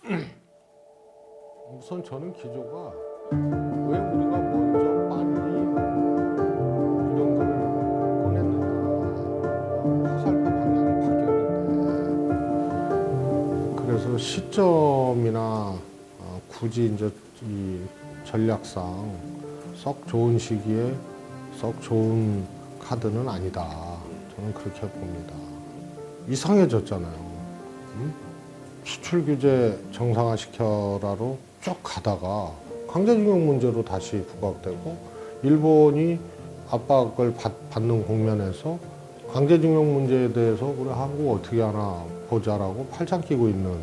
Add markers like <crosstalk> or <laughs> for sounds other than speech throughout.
<clears throat> 우선 저는 기조가 왜 우리가 먼저 빨리 이런 걸 꺼냈느냐 화살표 방향이 바뀌었는데 그래서 시점이나 어, 굳이 이제 이 전략상 썩 좋은 시기에 썩 좋은 카드는 아니다. 저는 그렇게 봅니다. 이상해졌잖아요. 음? 수출 규제 정상화 시켜라로 쭉 가다가 강제징용 문제로 다시 부각되고 일본이 압박을 받, 받는 국면에서 강제징용 문제에 대해서 우리 한국 어떻게 하나 보자라고 팔짱 끼고 있는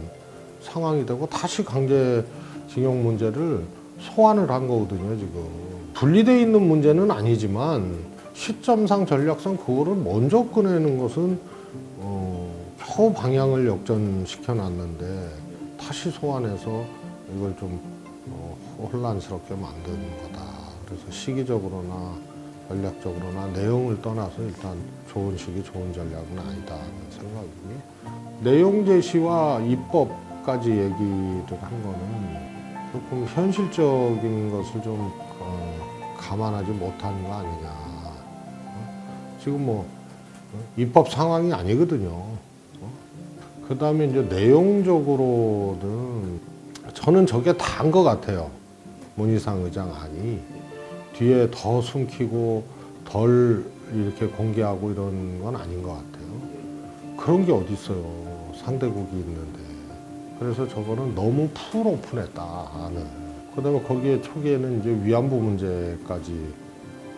상황이 되고 다시 강제징용 문제를 소환을 한 거거든요 지금. 분리돼 있는 문제는 아니지만 시점상 전략상 그거를 먼저 꺼내는 것은 어, 겨우 방향을 역전시켜 놨는데 다시 소환해서 이걸 좀 어, 혼란스럽게 만든 거다. 그래서 시기적으로나 전략적으로나 내용을 떠나서 일단 좋은 시기 좋은 전략은 아니다 하는 생각이고요. 내용 제시와 입법까지 얘기를 한 거는 조금 현실적인 것을 좀 어, 감안하지 못한 거 아니냐. 어? 지금 뭐 어? 입법 상황이 아니거든요. 그 다음에 이제 내용적으로는 저는 저게 다인 것 같아요. 문희상 의장 안이 뒤에 더 숨기고 덜 이렇게 공개하고 이런 건 아닌 것 같아요. 그런 게 어디 있어요. 상대국이 있는데. 그래서 저거는 너무 풀 오픈했다 안을. 그다음에 거기에 초기에는 이제 위안부 문제까지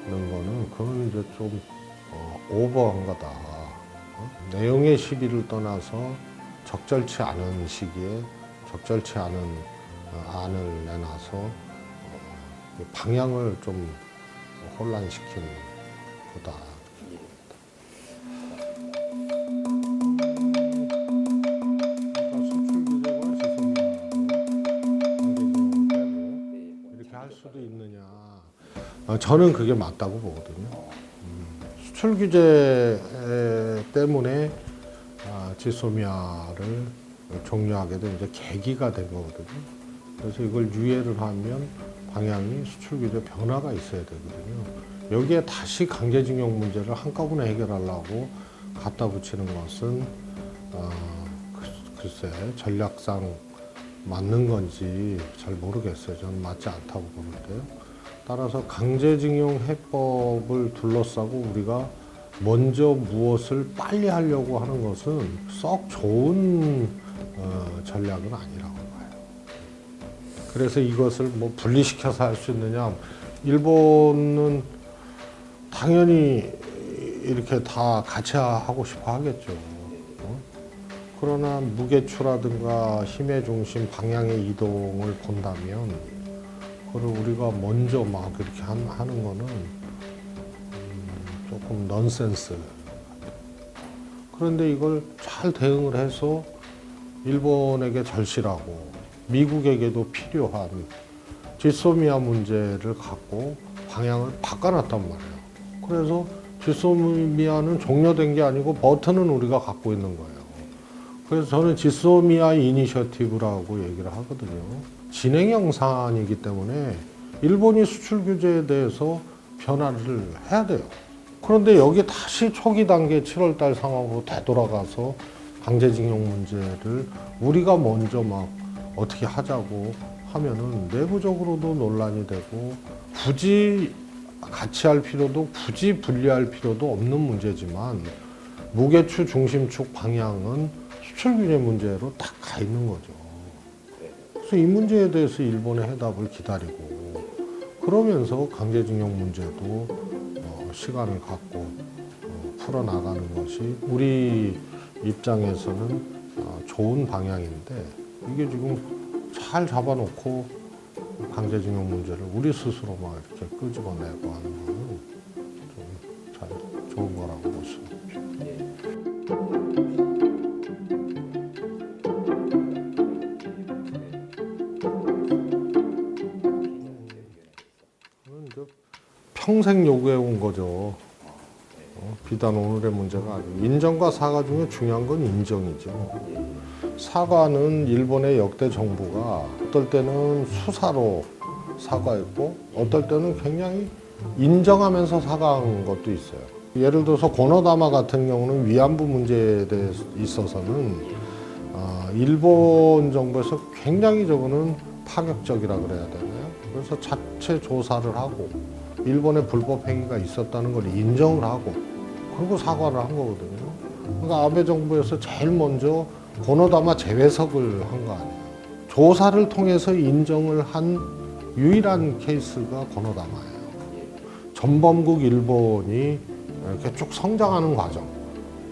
넣은 거는 그건 이제 좀 어, 오버한 거다. 어? 내용의 시비를 떠나서 적절치 않은 시기에 적절치 않은 어, 안을 내놔서 어, 이 방향을 좀 혼란시킨 거다. 이렇게 할 수도 있느냐? 어, 저는 그게 맞다고 보거든요. 음, 수출 규제 때문에 아, 지소미아를 종료하게 된 이제 계기가 된 거거든요. 그래서 이걸 유예를 하면 방향이 수출 규제 변화가 있어야 되거든요. 여기에 다시 강제징용 문제를 한꺼번에 해결하려고 갖다 붙이는 것은 어, 글- 글쎄 전략상 맞는 건지 잘 모르겠어요. 저는 맞지 않다고 보는데요. 따라서 강제징용 해법을 둘러싸고 우리가 먼저 무엇을 빨리 하려고 하는 것은 썩 좋은 어, 전략은 아니라고 봐요. 그래서 이것을 뭐 분리시켜서 할 수 있느냐? 일본은 당연히 이렇게 다 같이 하고 싶어 하겠죠. 어? 그러나 무게추라든가 힘의 중심 방향의 이동을 본다면 그걸 우리가 먼저 막 이렇게 한- 하는 거는 음, 조금 넌센스. 그런데 이걸 잘 대응을 해서 일본에게 절실하고 미국에게도 필요한 지소미아 문제를 갖고 방향을 바꿔놨단 말이에요. 그래서 지소미아는 종료된 게 아니고 버튼은 우리가 갖고 있는 거예요. 그래서 저는 지소미아 이니셔티브라고 얘기를 하거든요. 진행형 사안이기 때문에 일본이 수출 규제에 대해서 변화를 해야 돼요. 그런데 여기 다시 초기 단계 7월 달 상황으로 되돌아가서 강제징용 문제를 우리가 먼저 막 어떻게 하자고 하면은 내부적으로도 논란이 되고 굳이 같이 할 필요도 굳이 분리할 필요도 없는 문제지만 무게추 중심축 방향은 수출 규제 문제로 딱 가 있는 거죠. 그래서 이 문제에 대해서 일본의 해답을 기다리고 그러면서 강제징용 문제도 어, 시간을 갖고 어, 풀어나가는 것이 우리 입장에서는 어, 좋은 방향인데 이게 지금 잘 잡아놓고 강제징용 문제를 우리 스스로 막 이렇게 끄집어내고 하는 거는 좀 잘 좋은 거라고 볼 수 없죠. 평생 요구해 온 거죠. 어, 비단 오늘의 문제가 아니고 인정과 사과 중에 중요한 건 인정이죠. 사과는 일본의 역대 정부가 어떨 때는 수사로 사과했고 어떨 때는 굉장히 인정하면서 사과한 것도 있어요. 예를 들어서 고노다마 같은 경우는 위안부 문제에 대해 있어서는 어, 일본 정부에서 굉장히 저거는 파격적이라 그래야 되나요? 그래서 자체 조사를 하고 일본의 불법 행위가 있었다는 걸 인정을 하고 그리고 사과를 한 거거든요. 그러니까 아베 정부에서 제일 먼저 고노다마 재배석을 한 거 아니에요. 조사를 통해서 인정을 한 유일한 케이스가 고노다마예요. 전범국 일본이 이렇게 쭉 성장하는 과정,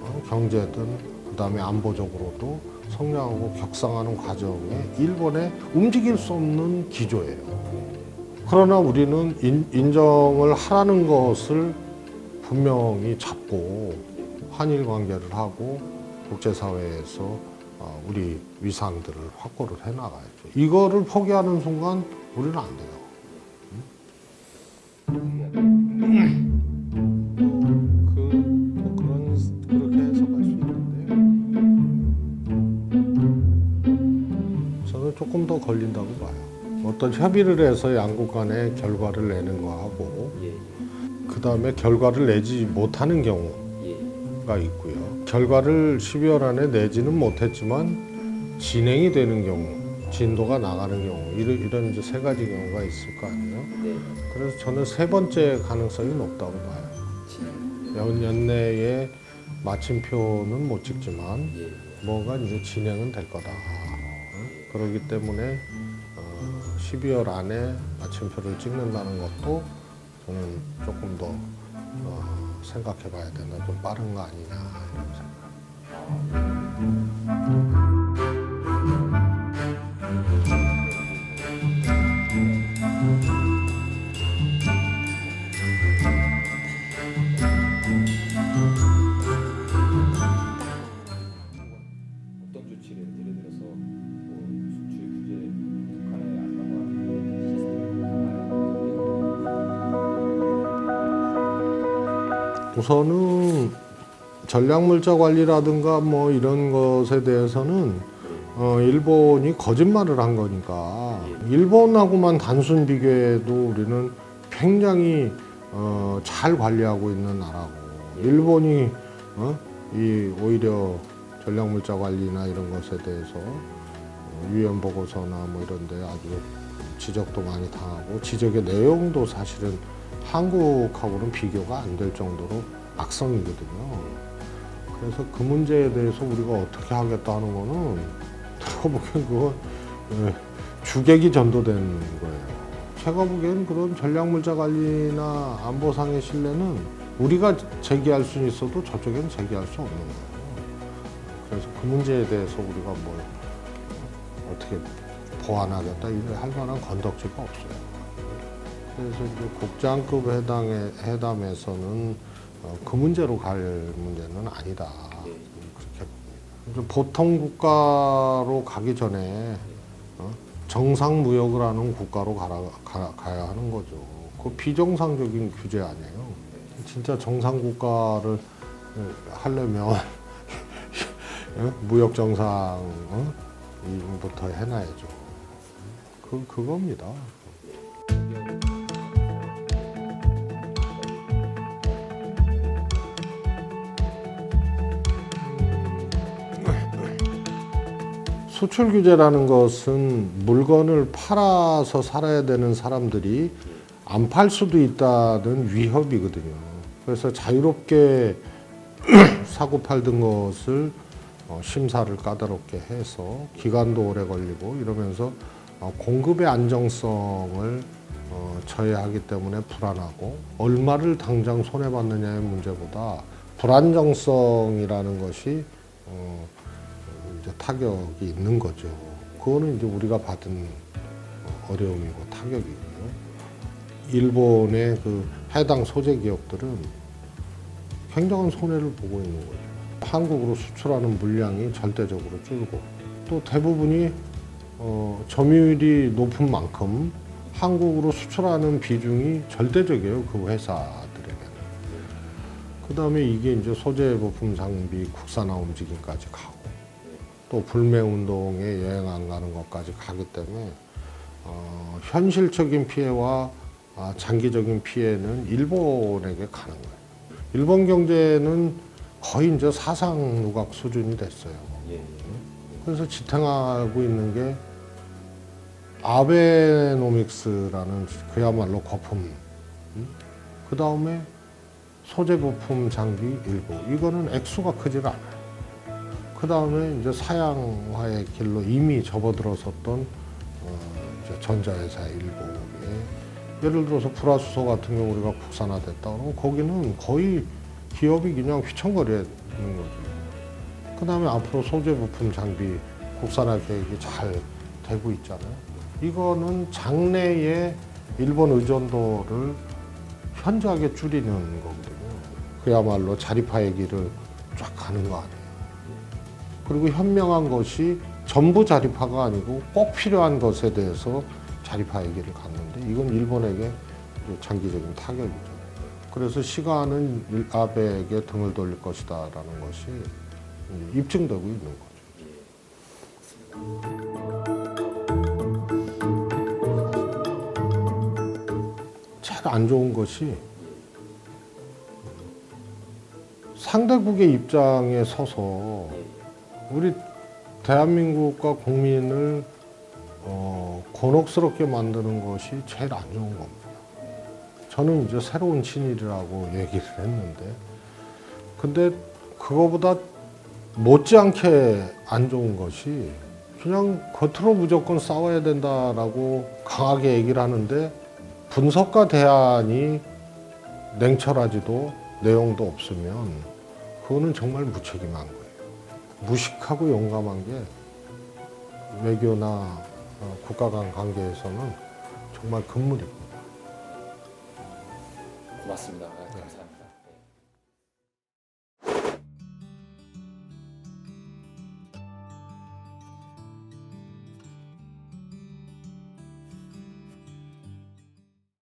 어, 경제든 그다음에 안보적으로도 성장하고 격상하는 과정에 일본에 움직일 수 없는 기조예요. 그러나 우리는 인, 인정을 하라는 것을 분명히 잡고 한일 관계를 하고 국제사회에서 어, 우리 위상들을 확보를 해나가야죠. 이거를 포기하는 순간 우리는 안 돼요. 그, 뭐 조금 더 걸린다고 봐요. 어떤 협의를 해서 양국 간에 결과를 내는 거하고, 예, 그 다음에 결과를 내지 못하는 경우, 예, 가 있고요. 결과를 12월 안에 내지는 못했지만 진행이 되는 경우, 진도가 나가는 경우 이런, 이런 이제 세 가지 경우가 있을 거 아니에요. 네, 그래서 저는 세 번째 가능성이 높다고 봐요. 연, 연내에 마침표는 못 찍지만 예, 뭔가 이제 진행은 될 거다. 어? 그렇기 때문에 어, 12월 안에 마침표를 찍는다는 것도 저는 조금 더 어, 생각해 봐야 된다. 좀 빠른 거 아니냐 이런 생각. 우선은 전략물자 관리라든가 뭐 이런 것에 대해서는 어, 일본이 거짓말을 한 거니까. 일본하고만 단순 비교해도 우리는 굉장히 어, 잘 관리하고 있는 나라고. 일본이 어, 이 오히려 전략물자 관리나 이런 것에 대해서 어, 유엔 보고서나 뭐 이런데 아주 지적도 많이 당하고 지적의 내용도 사실은 한국하고는 비교가 안 될 정도로 악성이거든요. 그래서 그 문제에 대해서 우리가 어떻게 하겠다 하는 거는 <laughs> 제가 보기엔 그건 예, 주객이 전도된 거예요. 제가 보기엔 그런 전략물자 관리나 안보상의 신뢰는 우리가 제기할 수는 있어도 저쪽에는 제기할 수 없는 거예요. 그래서 그 문제에 대해서 우리가 뭘 어떻게 보완하겠다 이런 할 만한 건덕지가 없어요. 그래서 이제 국장급 회담에, 회담에서는 어, 그 문제로 갈 문제는 아니다. 네. 그렇게 봅니다. 보통 국가로 가기 전에 어, 정상 무역을 하는 국가로 가라, 가, 가야 하는 거죠. 그 비정상적인 규제 아니에요. 진짜 정상 국가를 어, 하려면 어? 무역 정상 어? 이부터 해놔야죠. 그 그겁니다. 수출 규제라는 것은 물건을 팔아서 살아야 되는 사람들이 안 팔 수도 있다는 위협이거든요. 그래서 자유롭게 <clears throat> 사고 팔던 것을 어, 심사를 까다롭게 해서 기간도 오래 걸리고 이러면서 어, 공급의 안정성을 어, 저해하기 때문에 불안하고 얼마를 당장 손해 받느냐의 문제보다 불안정성이라는 것이 어, 이제 타격이 있는 거죠. 그거는 이제 우리가 받은 어, 어려움이고 타격이고요. 일본의 그 해당 소재 기업들은 굉장한 손해를 보고 있는 거죠. 한국으로 수출하는 물량이 절대적으로 줄고 또 대부분이 어, 점유율이 높은 만큼 한국으로 수출하는 비중이 절대적이에요. 그 회사들에게는. 그 다음에 이게 이제 소재 부품 장비 국산화 움직임까지 가고 예. 또 불매 운동에 여행 안 가는 것까지 가기 때문에 어, 현실적인 피해와 아, 장기적인 피해는 일본에게 가는 거예요. 일본 경제는 거의 이제 사상 누각 수준이 됐어요. 예. 예. 그래서 지탱하고 있는 게 아베노믹스라는 그야말로 거품. 그 다음에 소재 부품 장비 일부. 이거는 액수가 크지가 않아요. 그 다음에 이제 사양화의 길로 이미 접어들어섰던 어, 전자회사 일부에 예를 들어서 불화수소 같은 경우 우리가 국산화됐다 그러면 거기는 거의 기업이 그냥 휘청거리는 거죠. 그 다음에 앞으로 소재 부품 장비 국산화 계획이 잘 되고 있잖아요. 이거는 장래의 일본 의존도를 현저하게 줄이는 거거든요. 그야말로 자립화의 길을 쫙 가는 거 아니에요. 그리고 현명한 것이 전부 자립화가 아니고 꼭 필요한 것에 대해서 자립화의 길을 갔는데 이건 일본에게 장기적인 타격이죠. 그래서 시간은 일- 아베에게 등을 돌릴 것이다라는 것이 입증되고 있는 거죠. 제일 안 좋은 것이 상대국의 입장에 서서 우리 대한민국과 국민을 어, 곤혹스럽게 만드는 것이 제일 안 좋은 겁니다. 저는 이제 새로운 친일이라고 얘기를 했는데, 근데 그거보다 못지않게 안 좋은 것이 그냥 겉으로 무조건 싸워야 된다라고 강하게 얘기를 하는데 분석과 대안이 냉철하지도 내용도 없으면 그거는 정말 무책임한 거예요. 무식하고 용감한 게 외교나 어, 국가 간 관계에서는 정말 금물입니다. 고맙습니다.